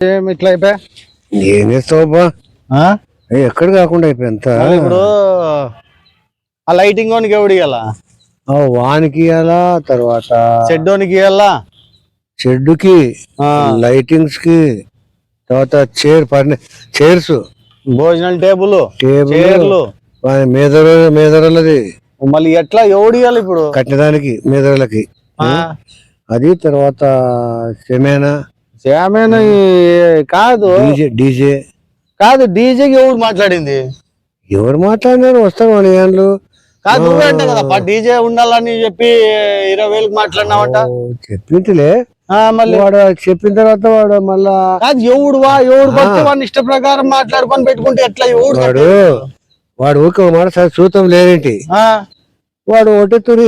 ఇట్లా అయిపోయా? ఏం ఎక్కడ కాకుండా అయిపోయి అంత? ఇప్పుడు ఆ లైటింగ్ ఓనికి ఎవడు ఇవ్వాల వానికి ఇయ్యాలా తర్వాత షెడ్డోనికి ఇవ్వాలా షెడ్డుకి లైటింగ్స్కి తర్వాత చైర్ పర్ని చైర్స్. భోజనం టేబుల్ టేబుల్ మేదర మేదరలది. మళ్ళీ ఎట్లా ఎవడు ఇవ్వాలి ఇప్పుడు? కట్టడానికి మేదరలకి. అది తర్వాత సెమేనా ఏమైనా ఈ- కాదు. DJ DJ. కాదు డీజేకి ఎవడు మాట్లాడింది? ఎవరు మాట్లాడినారు? వస్తారు మన ఏళ్ళు కాదు నువ్వే అంటే కదా డీజే ఉండాలని చెప్పి ఇరవై వేలకు మాట్లాడినావంట. చెప్పింటిలే. ఆ, మళ్ళీ. వాడు చెప్పిన తర్వాత వాడు మళ్ళా కాదు ఎవడు వా ఎవడు పడితే వాడిని ఇష్ట ప్రకారం మాట్లాడుకొని పెట్టుకుంటే ఎట్లా ఎవడు వాడు ఒక మాట సరే చూతం లేదేంటి ఆ, వాడు ఒకటి తుని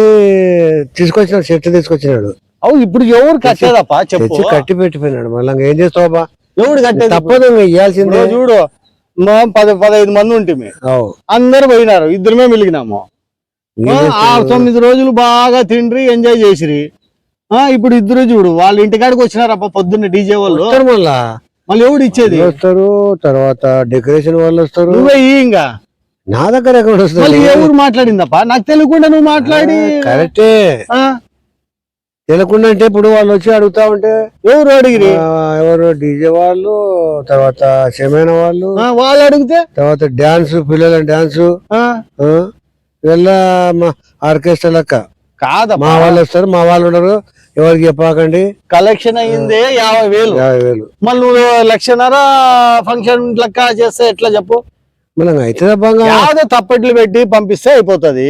తీసుకొచ్చినాడు చెట్టు తీసుకొచ్చినాడు. అవు ఇప్పుడు ఎవరు కట్టేదప్పా? చెప్పు. తెచ్చి కట్టి పెట్టిపోయినాడు. మళ్ళీ ఏం చేస్తావా ఎవడు కట్టేది? తప్పదు ఇప్పుడు చూడు మా పది పదహైదు మంది అవు. అందరు పోయినారు ఇద్దరమే మిలిగినాము. ఆ, తొమ్మిది రోజులు బాగా తిండ్రి ఎంజాయ్ చేసిరి. ఆ ఇప్పుడు ఇద్దరు చూడు వాళ్ళ ఇంటికాడికి వచ్చినారప్ప పొద్దున్న డీజే వాళ్ళు. మళ్ళా? మళ్ళీ ఎవడు ఇచ్చేది? వస్తారు తర్వాత డెకరేషన్ వాళ్ళు వస్తారు. నువ్వే ఇంకా. నా దగ్గర ఎవరు మాట్లాడిందప్ప? నాకు తెలియకుండా నువ్వు మాట్లాడి. కరెక్టే. ఆ, తెలియకుండా అంటే ఇప్పుడు వాళ్ళు వచ్చి అడుగుతా ఉంటే ఎవరు అడిగిరి? ఎవరు? డీజే వాళ్ళు తర్వాత షమైన వాళ్ళు వాళ్ళు అడిగితే? తర్వాత డాన్స్ పిల్లల డాన్స్ మా ఆర్కెస్ట్రా లెక్క. కాదప్పా. మా వాళ్ళు వస్తారు మా వాళ్ళు ఉండరు ఎవరికి చెప్పాకండి. కలెక్షన్ అయ్యిందే యాభై వేలు. యాభై వేలు. మళ్ళీ నువ్వు లక్షన్నర ఫంక్షన్ లెక్క చేస్తే ఎట్లా చెప్పు? మనం అయితే తప్పట్లు పెట్టి పంపిస్తే అయిపోతది.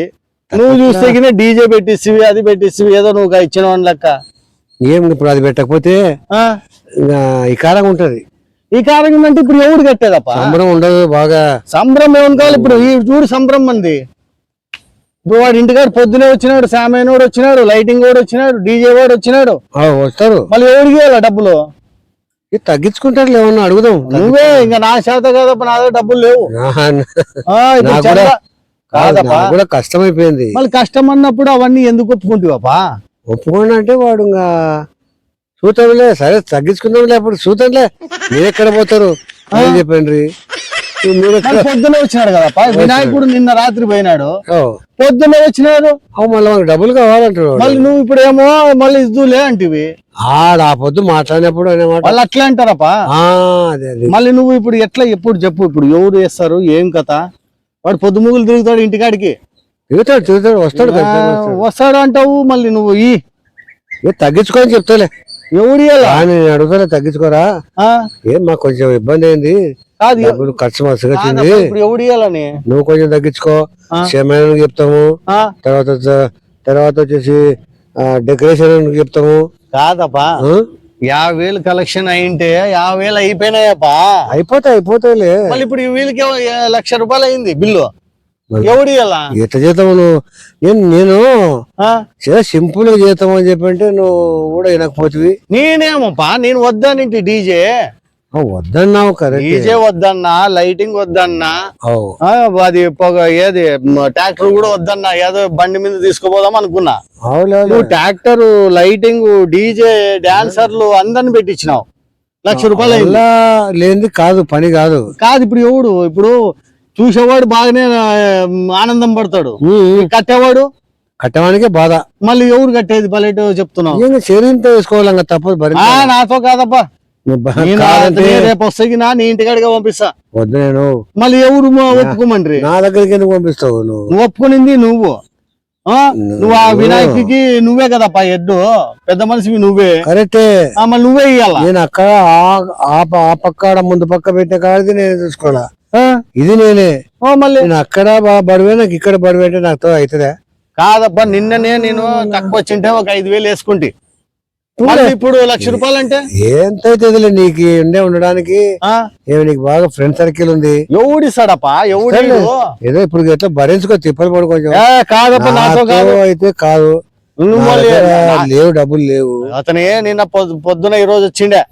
నువ్వు చూస్తే డీజే పెట్టిస్తివి అది పెట్టిస్తివి ఏదో నువ్వు ఇచ్చిన లెక్క. ఏం ఇప్పుడు అది పెట్టకపోతే ఆ, ఇంకా ఇకారంగా ఉంటది. ఈ కారణం అంటే ఇప్పుడు ఎవడు కట్టేదప్ప? సంబరం ఉండదు బాగా. సంబరం ఏమని కావాలి ఇప్పుడు? ఈ చూడు సంబరం మంది. ఇప్పుడు వాడు ఇంటికాడ పొద్దునే వచ్చినాడు సామాన్ వాడు వచ్చినాడు లైటింగ్ వాడు వచ్చినాడు డీజే వాడు వచ్చినాడు. వస్తారు. మళ్ళీ ఎవరికి ఇవ్వాలా డబ్బులు? ఇది తగ్గించుకుంటారు ఏమన్నా అడుగుదాం. నువ్వే ఇంకా నా చేత కాదప్ప నా దగ్గర డబ్బులు లేవు. కూడా- కాదప్పా కష్టమైపోయింది. మళ్ళీ కష్టం అన్నప్పుడు అవన్నీ ఎందుకు ఒప్పుకుంటావా ఒప్పుకోండి అంటే వాడు ఇంకా చూద్దాంలే సరే తగ్గించుకుందాంలే అప్పుడు చూద్దాంలే మీరు ఎక్కడ పోతారు అని చెప్పండి? పొద్దున వచ్చినాడు కదప్పా. వినాయకుడు నిన్న రాత్రి పోయినాడు. ఓ, పొద్దున వచ్చినాడు. మళ్ళీ డబ్బులు కావాలంటారు వాడు. మళ్ళీ నువ్వు ఇప్పుడు ఏమో మళ్ళీ ఇద్దులే అంటివి. ఆడ ఆ పొద్దు మాట్లాడినప్పుడు వాళ్ళు అట్లా అంటారప్పా. మళ్ళీ నువ్వు ఇప్పుడు ఎట్లా ఎప్పుడు చెప్పు ఇప్పుడు ఎవరు వేస్తారు ఏం కథ? వాడు పొద్దుముగులు తిరుగుతాడు ఇంటికాడికి. తిరుగుతాడు తిరుగుతాడు వస్తాడు వస్తాడు. అంటావు మళ్ళీ నువ్వు ఈ. తగ్గించుకోని చెప్తాలే. ఎవడు నేను అడుగుతానే తగ్గించుకోరా? ఏం మాకు కొంచెం ఇబ్బంది అయింది. కాదు ఖర్చు మస్తుగా ఎవడు నువ్వు కొంచెం తగ్గించుకో. క్షేమానికి చెప్తాము. తర్వాత తర్వాత వచ్చేసి డెకరేషన్ చెప్తాము. కాదప్పా? యాభై వేలు కలెక్షన్ అయింటే యాభై వేలు అయిపోయినాయప్పా. అయిపోతాయి అయిపోతాయిలే. మళ్ళీ ఇప్పుడు ఈ వీళ్ళకి లక్ష రూపాయలు అయింది బిల్లు. ఎవడు ఎట్ట ఏం నేను ఆ? సింపుల్ చేద్దాము అని చెప్పంటే నువ్వు కూడా వినకపోతివి. నేనేమోపా? నేను వద్దానింటి డీజే? వద్దన్నావు డీజే వద్దన్నా లైటింగ్ వద్దన్నా అది పొగ ఏది ట్రాక్టర్ కూడా వద్దన్నా ఏదో బండి మీద తీసుకుపోదాం అనుకున్నా. నువ్వు ట్రాక్టర్ లైటింగ్ డీజే డాన్సర్లు అందరిని పెట్టించినావు. లక్ష రూపాయలు లేనిది కాదు పని కాదు. కాదు ఇప్పుడు ఎవడు ఇప్పుడు చూసేవాడు బాగానే ఆనందం పడతాడు. కట్టేవాడు? కట్టడానికే బాధ. మళ్ళీ ఎవరు కట్టేది? బలెట్ చెప్తున్నావు. చేరింత వేసుకోవాలి తప్పదు నాతో నేను రేపు వస్తాకి నా నీ ఇంటికాడిగా పంపిస్తా. వద్దు నేను. మళ్ళీ ఎవరు మా ఒప్పుకోమండ్రి? నా దగ్గరికి ఎందుకు పంపిస్తావు నువ్వు? నువ్వు ఒప్పుకునింది నువ్వు. నువ్వు. ఆ వినాయకుడికి నువ్వే కదప్పా ఎడ్డు పెద్ద మనిషివి నువ్వే. కరెక్టే. మళ్ళీ నువ్వే ఇయ్యాల. నేను అక్కడ ఆ- పక్క ముందు పక్క పెట్టిన కాడిది నేను చూసుకోవాలా? ఇది నేనే. మళ్ళీ? నేను అక్కడ బడివే నాకు ఇక్కడ బడివే అంటే నాతో అవుతుందా? కాదప్పా నిన్ననే నేను తక్కువ వచ్చింటే ఒక ఐదు వేలు వేసుకుంటి. ఇప్పుడు లక్ష రూపాయలు అంటే ఎంత అవుతుందిలే నీకు ఉండే ఉండడానికి. ఏమి నీకు బాగా ఫ్రెండ్ సర్కిల్ ఉంది. ఎవడిస్తాడప్పా ఎవడు ఏదో ఇప్పుడు ఎట్లా భరించుకో తిప్పలు పడు కొంచెం. అయితే కాదు. లేవు డబ్బులు లేవు. అతనే నిన్న పొద్దు- పొద్దున ఈ రోజు వచ్చిండే.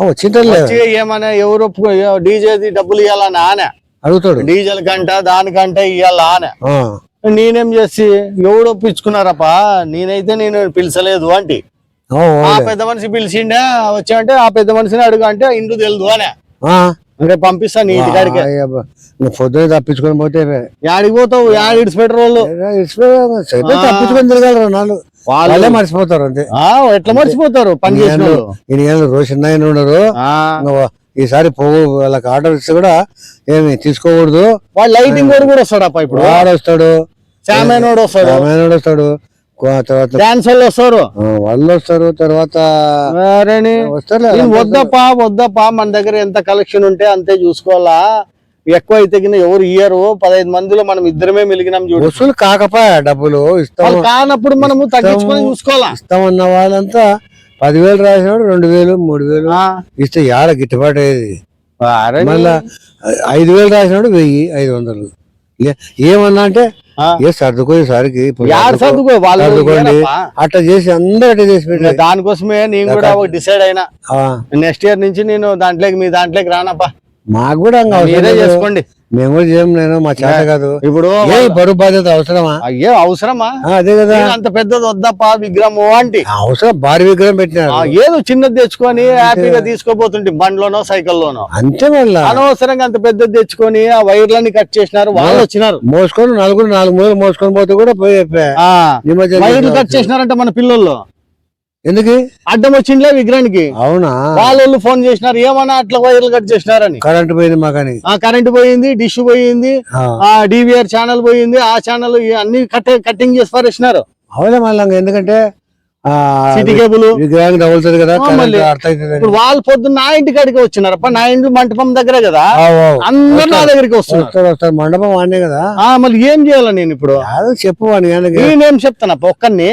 ఆ, వచ్చింటలే వచ్చి ఏమన్నా ఎవరు ఒప్పుకో డీజేది డబ్బులు ఇవ్వాలని ఆనే. అడుగుతాడు. డీజిల్ కంట దానికంటే ఇవ్వాలా ఆనే. ఆ, నేనేం చేసి ఎవడు ఒప్పించుకున్నారప్పా? నేనైతే నేను పిలిచలేదు అంటి. ఆ. పెద్ద మనిషి పిలిచిండే వచ్చా అంటే ఆ పెద్ద మనిషిని అడుగు అంటే ఇండ్లు తెలుదు అనే. ఆ, రేపు పంపిస్తాను ఇంటి కాడికి. పొద్దున తప్పించుకొని పోతే యాడికి పోతావు? యాడ్ ఇడిచి పెట్రోల్ చెప్పి తప్పించుకొని తిరగలరు నాలుగు వాళ్ళే వాళ్ళు మర్చిపోతారు అంతే. ఆ, ఎట్లా మర్చిపోతారు? పని చేసిన వాళ్ళు. రోషన్ నాయన ఉన్నారు ఈసారి పోవు వాళ్ళకి ఆర్డర్ ఇస్తే కూడా ఏమి తీసుకోకూడదు. వాడు లైటింగ్ కూడా వస్తాడు అప్ప ఇప్పుడు. వాడు వస్తాడు. శామేనోడు వస్తాడు. రామాయణుడు వస్తాడు. తర్వాత డాన్స్ వాళ్ళు వస్తారు. వాళ్ళు వస్తారు తర్వాత వద్దప్పా వద్దప్పా మన దగ్గర ఎంత కలెక్షన్ ఉంటే అంతే చూసుకోవాలా? ఎక్కువ అయితే ఎవరు ఇయ్యరు. పదహైదు మందిలో మనం ఇద్దరమే మిలిగినాం చూడు. వసూలు కాకపోయా డబ్బులు ఇస్తాం కానప్పుడు మనము తగ్గించుకొని చూసుకోవాలా? ఇస్తామన్న వాళ్ళంతా పదివేలు రాసినాడు రెండు వేలు మూడు వేలు ఇస్తే యాడ గిట్టుబాటు అయ్యేది. మళ్ళా ఐదు వేలు రాసినాడు వెయ్యి ఐదు వందలు. ఏమన్నా అంటే. ఏ సర్దుకోయేసరికి ఇప్పుడు యాడ సర్దుకో- సర్దుకో? వాళ్ళు సర్దుకోండి. ఇయ్యరప్పా. అట్లా చేసి అందరూ అట్లా చేసి పెట్టారు. దానికోసమే నేను కూడా ఒక డిసైడ్ అయినా. నెక్స్ట్ ఇయర్ నుంచి నేను దాంట్లోకి మీ దాంట్లోకి రానప్పా. మాకు కూడా మీరే. చేసుకోండి. మేము కూడా చేయం నేను మా చేత కాదు. ఇప్పుడు బరువు బాధ్యత అవసరమా? అయ్యో అవసరమా? అదే కదా. అంత పెద్దది వద్దప్పా విగ్రహం అంటే. అవసరం భారీ విగ్రహం పెట్టినారు. ఆ, ఏదో చిన్నది తెచ్చుకొని హ్యాపీగా తీసుకోపోతుంటే బండ్లోనో సైకిల్లోనో. అంతే మళ్ళా. అనవసరంగా అంత పెద్దది తెచ్చుకొని ఆ వైర్లన్నీ కట్ చేసినారు వాళ్ళు వచ్చినారు. మోసుకొని నలుగురు నాలుగు మూలలు మోసుకొని పోతే కూడా వైర్లు కట్ చేసి- చేసినారంట మన పిల్లల్లో ఎందుకు? అడ్డం వచ్చిందిలే విగ్రహానికి. అవునా? వాళ్ళు ఫోన్ చేసినారు ఏమన్నా అట్లా వైర్లు కట్ చేసినారని. కరెంట్ పోయింది మాకని. ఆ కరెంట్ పోయింది డిష్ పోయింది ఆ, డివిఆర్ ఛానల్ పోయింది ఆ ఛానల్ అన్ని కట్ కటింగ్ చేసి పారేసినారు. అవులే మళ్ళీ ఎందుకంటే సిటీ కేబుల్ విగ్రహానికి తగులుతుంది కదా ఇప్పుడు వాళ్ళు పొద్దున్న నా ఇంటి కాడికి వచ్చినారప్ప నా ఇంటి మంటపం దగ్గరే కదా? అందరు నా దగ్గరికి వస్తున్నారు. మండపం వాడినే కదా? మళ్ళీ ఏం చేయాలి నేను ఇప్పుడు? చెప్పు వాడిని. నేనేం చెప్తానప్ప ఒక్కరిని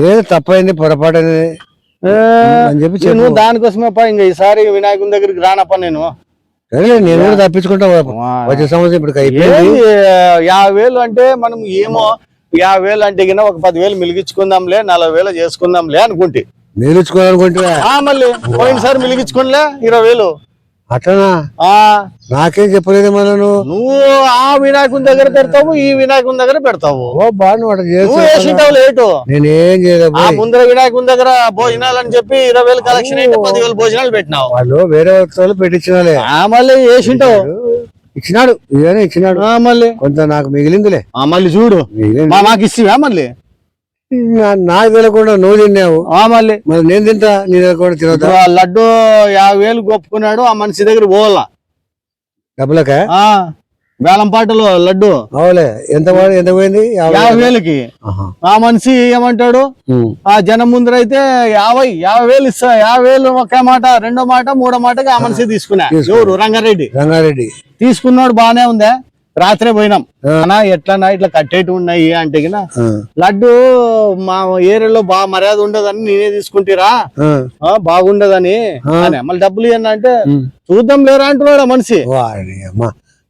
ఏదో- తప్పైంది పొరపాటు అని చెప్పి చెప్పు. దానికోసమే ఇంకా ఈసారి వినాయకుని దగ్గరికి రానప్ప నేను. నేను కూడా తప్పించుకుంటా వచ్చే సంవత్సరం ఇప్పుడు యాభై వేలు అంటే మనం ఏమో యాభై వేలు అంటే గిన ఒక పదివేలు మిలిగించుకుందాంలే నలభై వేలు చేసుకుందాంలే అనుకుంటే. నిలుచుకోవాలనుకుంటే ఆ మళ్ళీ పోయినసారి మిలిగించుకోనిలే ఇరవై వేలు. అట్లనా? ఆ. నాకేం చెప్పలేదు మళ్ళీ నువ్వు? ఆ వినాయకుని దగ్గర పెడతావు ఈ వినాయకుని దగ్గర పెడతావు. ఓ వేసింటావు లేటు. నేనేం చేయలేదు. ముందర వినాయకుని దగ్గర భోజనాలు అని చెప్పి ఇరవై వేలు కలెక్షన్ అయితే పదివేలు భోజనాలు పెట్టినావు. వాళ్ళు వేరే వాళ్ళు పెట్టించినాలే. ఆ మళ్ళీ వేసింటావు ఇచ్చినాడు ఇచ్చినాడు. మళ్ళీ. కొంత నాకు మిగిలిందిలే. ఆ మళ్ళీ చూడు. మాకు ఇచ్చివా మళ్ళీ? నాకు తెలియకుండా నువ్వు తిన్నావు. ఆ మళ్ళీ. మరి నేను తింటా నీ తెలియకుండా తినవుతా లడ్డు యాభై వేలు ఒప్పుకున్నాడు ఆ మనిషి దగ్గర పోవాలా? డబ్బులకా? ఆ వేలంపాటలో లడ్డు. అవులే. ఎంత ఎంత పోయింది? యాభై వేలకి. ఆ మనిషి ఏమంటాడు. ఆ జనం ముందర అయితే యాభై యాభై వేలు ఇస్తా యాభై వేలు ఒక మాట రెండో మాట మూడో మాటకి ఆ మనిషి తీసుకున్నా. తీసుకున్నా. ఎవరు? రంగారెడ్డి. రంగారెడ్డి. తీసుకున్నాడు బానే ఉందే? రాత్రే పోయినాం. అన్నా ఎట్లా ఇట్లా కట్టేటి ఉన్నాయి అంటే గిన లడ్డు మా ఏరియాలో బాగా మర్యాద ఉండదని నేనే తీసుకుంటారా. బాగుండదని. అని మళ్ళీ డబ్బులు ఇవ్వను అంటే. చూద్దాం లేరా అంటున్నాడు మనిషి.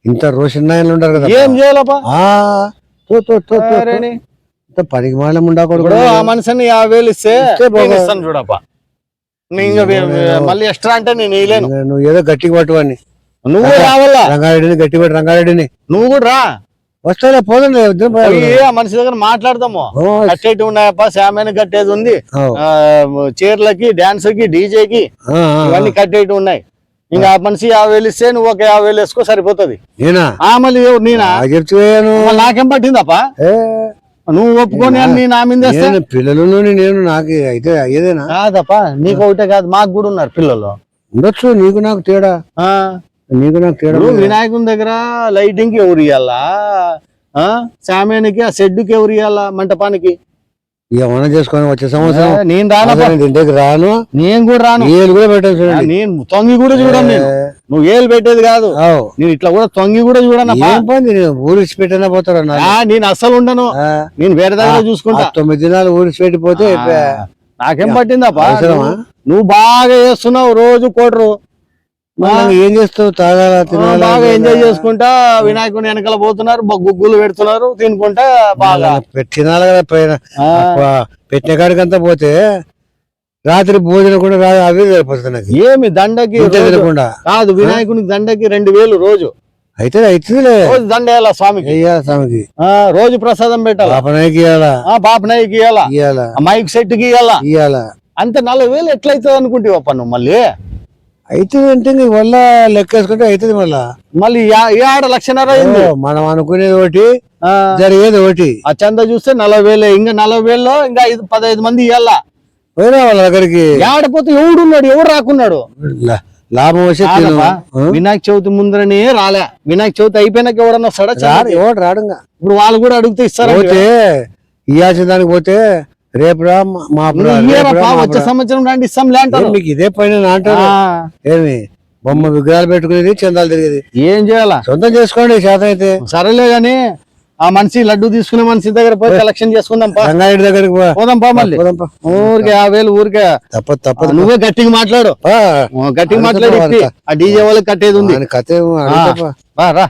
ఇంత రోషన్నాయలు ఉంటారు కదా ఏం చేయాలప్పా పనికి మాలం ఉండకూడదు ఆ మనిషిని యాభై వేలు ఇస్తే చూడప్ప ఇంకా మళ్ళీ ఎక్స్ట్రా అంటే నేను వేయలేను నువ్వు ఏదో గట్టిగా పట్టువాడిని నువ్వు రావాలా? రంగారెడ్డిని గట్టి పట్టి రంగారెడ్డిని. నువ్వు కూడా రా. వస్తాలే పోదండి మనిషి దగ్గర మాట్లాడదాము. ఓ, కట్టేటి ఉన్నాయప్ప శామ్యాన్ని కట్టేది ఉంది. చీరలకి డాన్స్కి డీజేకి ఆ, ఆ, ఇవన్నీ కట్టేటి ఉన్నాయి. ఇంకా ఆ. మనిషి యాభై వేలు ఇస్తే నువ్వు ఒక యాభై వేలు వేసుకో సరిపోతుంది. మళ్ళీ నేనా? మళ్ళీ నాకేం పట్టిందప్ప? నువ్వు ఒప్పుకొని నీ నా మీద వేస్తే? నేను పిల్లలు నేను నాకు అయితే అయ్యేదేనా? కాదప్ప నీకు ఒకటే కాదు మాకు కూడా ఉన్నారు పిల్లలు. ఉండొచ్చు నీకు నాకు తేడా. ఆ. నీకు నాకు తేడా ఇప్పుడు వినాయకుని దగ్గర లైటింగ్కి ఎవరు ఇవ్వాలా ఆ? శామ్యానికి ఆ షెడ్డుకి ఎవరు ఇవ్వాలా మంటపానికి? ఏమన్నా చేసుకొని వచ్చే సంవత్సరం నేను నేను ఇంటికి రాను. నేను కూడా రాను. ఏళ్ళు కూడా పెట్టాను చూడండి. నేను తొంగి కూడా చూడను నేను. నువ్వు ఏలు పెట్టేది కాదు. నేను ఇట్లా కూడా తొంగి కూడా నేను ఊరిసి పెట్టినా ఆ, నేను అస్సలు ఉండను. నేను వేరే దగ్గర చూసుకుంటా. తొమ్మిది దినాలు ఊరిసి పెట్టిపోతే నాకేం అవసరమా? నువ్వు బాగా చేస్తున్నావు రోజు కోటరు ఏం చేస్తావు? తాగాల తినాలా బాగా ఎంజాయ్ చేసుకుంటా వినాయకుని వెనకాల పోతున్నారు గుగ్గులు పెడుతున్నారు తినుకుంటా బాగా. తినాలి కదా పెట్టిన కాడికంతా పోతే రాత్రి భోజనం కూడా రాదు అవి సరిపోతుంది నాకు. ఏమి దండకి తినకుండా. కాదు వినాయకునికి దండకి రెండు వేలు రోజు. అయితే అవుతుందిలే రోజు దండేయాల స్వామికి? వెయ్యాల స్వామికి. ఆ, రోజు ప్రసాదం పెట్టాల? ఇవ్వాలా ఆ బాపనాయికి ఇవ్వాలా ఆ మైక్ సెట్కి ఇవ్వాలా అంత నలభై వేలు ఎట్లయితుంది అనుకుంటావప్ప నువ్వు మళ్ళీ? అవుతుంది అంటే వల్ల లెక్కేసుకుంటే అవుతుంది మళ్ళా? మళ్ళీ ఆడ లక్షన్నర అయింది. మనం అనుకునేది ఒకటి జరిగేది ఒకటి. ఆ చంద చూస్తే నలభై వేలే ఇంకా నలభై వేలలో ఇంకా ఐదు పదహైదు మంది ఇయ్యాల. పోయినా వాళ్ళ దగ్గరికి? ఆడపోతే ఎవడు ఉన్నాడు ఎవడు రాకున్నాడు? లాభం వచ్చే? వినాయక చవితి ముందరనే రాలే. వినాయక చవితి అయిపోయినాక ఎవడన్నా వస్తాడా? ఎవడు రాడు. ఇప్పుడు వాళ్ళు కూడా అడిగితే ఇస్తారా? పోతే ఇయ్యాల్సిన దానికి పోతే రేపు రా మా- వచ్చే. సంవత్సరం రండి ఇస్తాం మీకు ఇదే పైన అంటారు? ఆ, ఏమి? బొమ్మ విగ్రహాలు పెట్టుకునేది చందాలు తిరిగేది. ఏం చేయాలా? సొంతం చేసుకోండి శాతం అయితే. సరేలే గాని ఆ మనిషి లడ్డు తీసుకునే మనిషి దగ్గర పోయి కలెక్షన్ చేసుకుందాం రంగారెడ్డి దగ్గరికి. పోదాం పా మళ్ళీ. ఊరికే యాభై వేలు ఊరికే. తప్పదు ఆ, తప్పదు నువ్వే గట్టిగా మాట్లాడు. ఆ, గట్టిగా మాట్లాడి. ఆ డీజే వాళ్ళకి కట్టేది ఉంది. కథ రా.